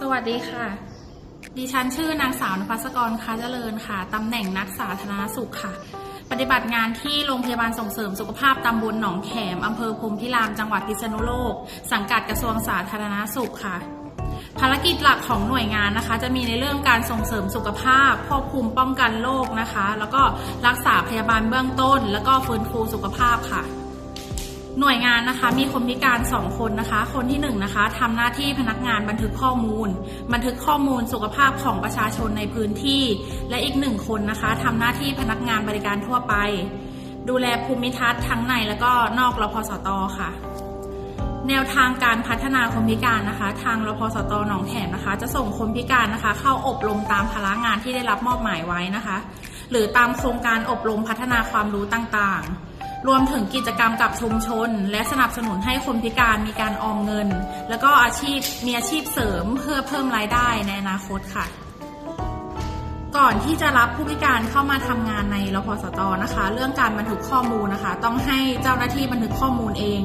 สวัสดีค่ะ ดิฉันชื่อนางสาวนภัสกรค้าเจริญค่ะ ตำแหน่งนักสาธารณสุขค่ะ ปฏิบัติงานที่โรงพยาบาลส่งเสริมสุขภาพตำบลหนองแขมอำเภอพรมพิราม จังหวัดพิษณุโลก สังกัดกระทรวงสาธารณสุขค่ะ ภารกิจหลักของหน่วยงานนะคะ จะมีในเรื่องการส่งเสริมสุขภาพ ควบคุมป้องกันโรคนะคะ แล้วก็รักษาพยาบาลเบื้องต้น แล้วก็ฟื้นฟูสุขภาพค่ะ หน่วยงานนะคะมีคนพิการ 2 คนนะคะ คนที่1นงนะคะทำหน้าที่พนักงานบันทึกข้อมูล บันทึกข้อมูลสุขภาพของประชาชนในพื้นที่ และอีกหนึ่งคนนะคะทำหน้าที่พนักงานบริการทั่วไป ดูแลภูมิทัศน์ทั้งในและก็นอกรพสตค่ะ แนวทางการพัฒนาคนพิการนะคะ ทางรพสตหนองแขมนะคะ จะส่งคนพิการนะคะ เข้าอบรมตามภาระงานที่ได้รับมอบหมายไว้นะคะ หรือตามโครงการอบรมพัฒนาความรู้ต่างๆ รวมถึงกิจกรรมกับชุมชน และสนับสนุนให้คนพิการมีการออมเงิน แล้วก็อาชีพมีอาชีพเสริมเพื่อเพิ่มรายได้ในอนาคตค่ะ ก่อนที่จะรับผู้พิการเข้ามาทำงานในรพสตนะคะ เรื่องการบันทึกข้อมูลนะคะ ต้องให้เจ้าหน้าที่บันทึกข้อมูลเอง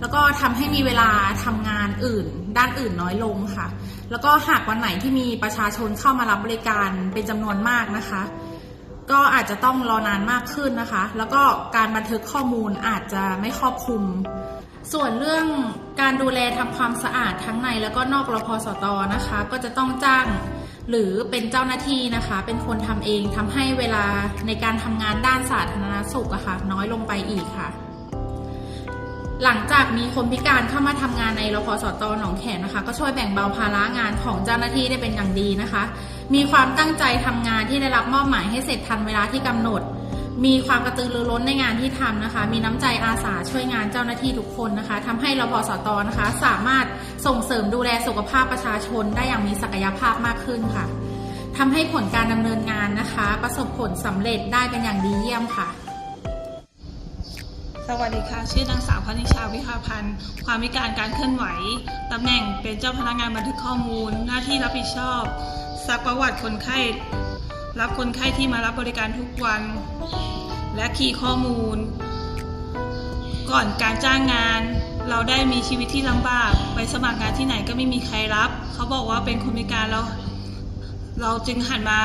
แล้วก็ทำให้มีเวลาทำงานอื่น ด้านอื่นน้อยลงค่ะ แล้วก็หากวันไหนที่มีประชาชนเข้ามารับบริการเป็นจำนวนมากนะคะ ก็อาจจะต้องรอนานมากขึ้นนะคะ แล้วก็การบันทึกข้อมูลอาจจะไม่ครอบคลุม ส่วนเรื่องการดูแลทำความสะอาดทั้งในแล้วก็นอกรพสตนะคะ ก็จะต้องจ้างหรือเป็นเจ้าหน้าที่นะคะ เป็นคนทำเองทำให้เวลาในการทำงานด้านสาธารณสุขอะค่ะน้อยลงไปอีกค่ะ หลังจากมีคนพิการเข้ามาทำงานในรพสตหนองแขมนะคะ ก็ช่วยแบ่งเบาภาระงานของเจ้าหน้าที่ได้เป็นอย่างดีนะคะ มีความตั้งใจทำงานที่ได้รับมอบหมายให้เสร็จทันเวลาที่กำหนด มีความกระตือรือร้นในงานที่ทำนะคะ มีน้ำใจอาสาช่วยงานเจ้าหน้าที่ทุกคนนะคะทำให้รพสตนะคะ สามารถส่งเสริมดูแลสุขภาพประชาชนได้อย่างมีศักยภาพมากขึ้นค่ะทำให้ผลการดำเนินงานนะคะ ประสบผลสำเร็จได้เป็นอย่างดีเยี่ยมค่ะ สวัสดีค่ะ ชื่อนางสาวพนิชาวิภาพันธ์ ความพิการการเคลื่อนไหว ตำแหน่งเป็นเจ้าพนักงานบันทึกข้อมูล หน้าที่รับผิดชอบซักประวัติคนไข้ รับคนไข้ที่มารับบริการทุกวัน และคีย์ข้อมูล ก่อนการจ้างงาน เราได้มีชีวิตที่ลำบาก ไปสมัครงานที่ไหนก็ไม่มีใครรับ เขาบอกว่าเป็นคนพิการแล้วเราจึงหันมา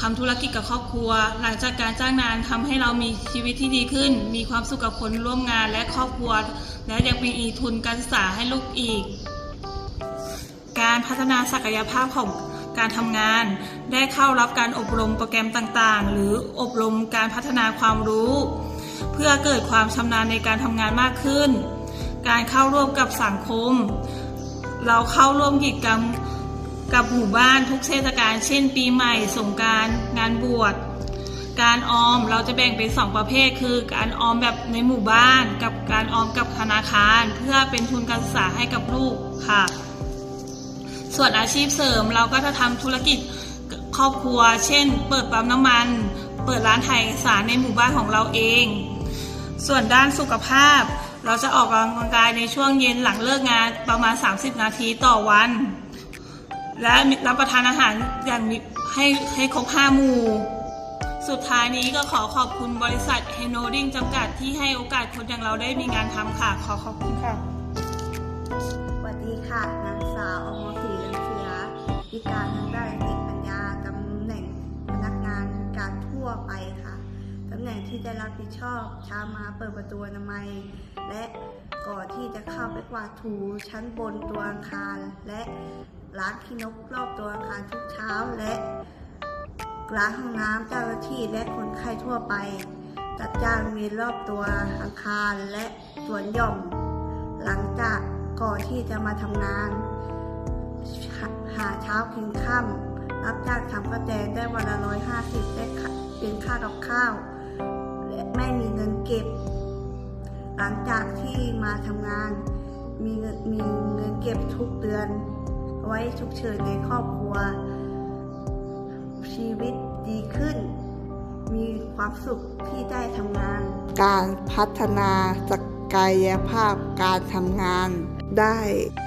ทำธุรกิจกับครอบครัว หลังจากการจ้างงานทำให้เรามีชีวิตที่ดีขึ้น มีความสุขกับคนร่วมงานและครอบครัว และยังมีทุนการศึกษาให้ลูกอีก การพัฒนาศักยภาพของการทำงาน ได้เข้ารับการอบรมโปรแกรมต่างๆ หรืออบรมการพัฒนาความรู้ เพื่อเกิดความชำนาญในการทำงานมากขึ้น การเข้าร่วมกับสังคม เราเข้าร่วมกิจกรรม กับหมู่บ้านทุกเทศกาลเช่น ปีใหม่สงการงานบวชการออมเราจะแบ่งเป็นสองประเภท คือการออมแบบในหมู่บ้าน กับการออมกับธนาคาร เพื่อเป็นทุนการศึกษาให้กับลูกค่ะ ส่วนอาชีพเสริมเราก็จะทำธุรกิจครอบครัว เช่น เปิดปั๊มน้ำมัน เปิดร้านถ่ายเอกสารในหมู่บ้านของเราเอง ส่วนด้านสุขภาพ เราจะออกกำลังกายในช่วงเย็นหลังเลิกงานประมาณ 30 นาทีต่อวัน และรับประทานอาหารอย่างให้ให้ครบห้าหมู่ สุดท้ายนี้ก็ขอขอบคุณบริษัทเฮโนดิ้งจำกัดที่ให้โอกาสคนอย่างเราได้มีงานทำค่ะ ขอขอบคุณค่ะ สวัสดีค่ะ นางสาวอมรศรีเรืองเชื้อพิการทางด้านสติปัญญาตำแหน่งพนักงานการทั่วไปค่ะตำแหน่งที่ได้รับผิดชอบช้ามาเปิดประตูนามัย และก่อนที่จะเข้าไปกวาดถูชั้นบนตัวอาคารและ ล้างขี้นกรอบตัวอาคารทุกเช้าและล้างห้องน้ำเจ้าหน้าที่และคนไข้ทั่วไป จัดจ้างเวรอบตัวอาคารและสวนหย่อม หลังจากก่อนที่จะมาทำงาน หาเช้ากินค่ำรับจ้างทำกระแตได้วันละร้อยห้าสิบได้เป็นค่ากับข้าว และไม่มีเงินเก็บ หลังจากที่มาทำงาน มีเงินมีเงินเก็บทุกเดือน ไว้ฉุกเฉินในครอบครัว ชีวิตดีขึ้น มีความสุขที่ได้ทำงาน การพัฒนาศักยภาพการทำงาน ได้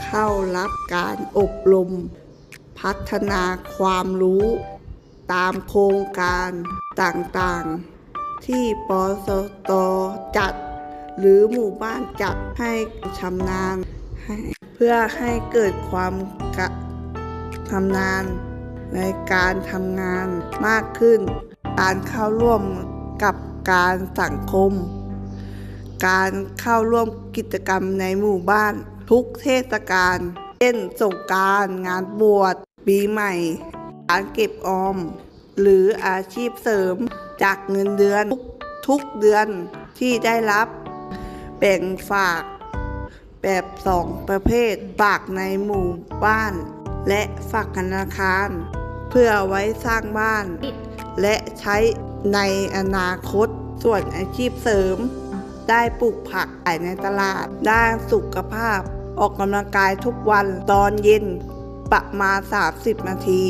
เข้ารับการอบรม พัฒนาความรู้ ตามโครงการต่างๆ ที่ปสตจัด หรือหมู่บ้านจัดให้ชำนาญเพื่อให้เกิดความ กะชำนาญในการทำงานมากขึ้น การเข้าร่วมกับการสังคม การเข้าร่วมกิจกรรมในหมู่บ้านทุกเทศกาลเช่นสงการงานบวชปีใหม่ การเก็บออม หรืออาชีพเสริมจากเงินเดือนทุกทุกเดือนที่ได้รับแบ่งฝาก แบบสองประเภทฝากในหมู่บ้าน และฝากธนาคาร เพื่อไว้สร้างบ้าน และใช้ในอนาคตส่วนอาชีพเสริม ได้ปลูกผักขายในตลาด ด้านสุขภาพ ออกกำลังกายทุกวันตอนเย็น ประมาณ 30 นาที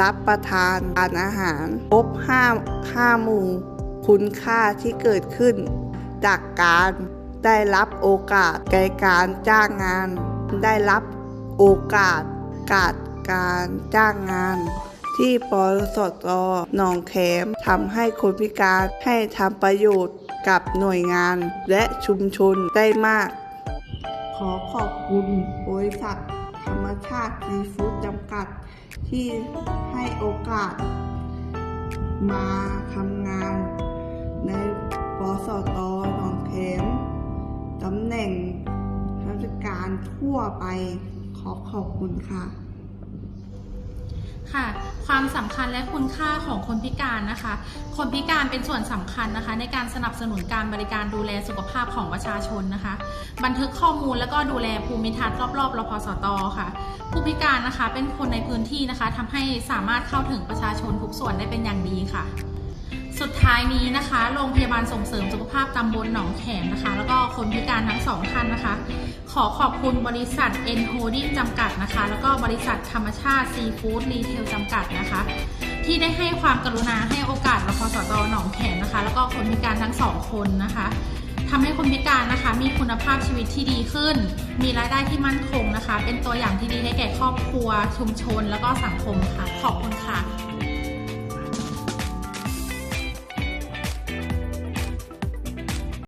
รับประทานอาหารครบ5 5หมู่ คุณค่าที่เกิดขึ้น จากการ ได้รับโอกาสในการจ้างงาน ได้รับโอกาสการการจ้างงานที่ปสตหนองแขมทำให้คนพิการให้ทำประโยชน์กับหน่วยงานและชุมชนได้มาก ขอขอบคุณบริษัทธรรมชาติซีฟู้ดจำกัด ที่ให้โอกาส มาทำงาน ในปสตหนองแขม ตำแหน่งราชการทั่วไปขอขอบคุณค่ะค่ะความสำคัญและคุณค่าของคนพิการนะคะ คนพิการเป็นส่วนสำคัญนะคะ ในการสนับสนุนการบริการดูแลสุขภาพของประชาชนนะคะ บันทึกข้อมูลแล้วก็ดูแลภูมิทัศน์รอบๆรพสตค่ะ ผู้พิการนะคะเป็นคนในพื้นที่นะคะทำให้สามารถเข้าถึงประชาชนทุกส่วนได้เป็นอย่างดีค่ะ สุดท้ายนี้นะคะ โรงพยาบาลส่งเสริมสุขภาพตำบลหนองแขมนะคะ แล้วก็คนพิการทั้งสองท่านนะคะ ขอขอบคุณบริษัท N Holding จำกัดนะคะ แล้วก็บริษัทธรรมชาติซีฟู้ดรีเทลจำกัดนะคะ ที่ได้ให้ความกรุณาให้โอกาสรพสตหนองแขมนะคะ แล้วก็คนพิการทั้งสองคนนะคะทำให้คนพิการนะคะ มีคุณภาพชีวิตที่ดีขึ้น มีรายได้ที่มั่นคงนะคะ เป็นตัวอย่างที่ดีให้แก่ครอบครัวชุมชน แล้วก็สังคมค่ะ ขอบคุณค่ะ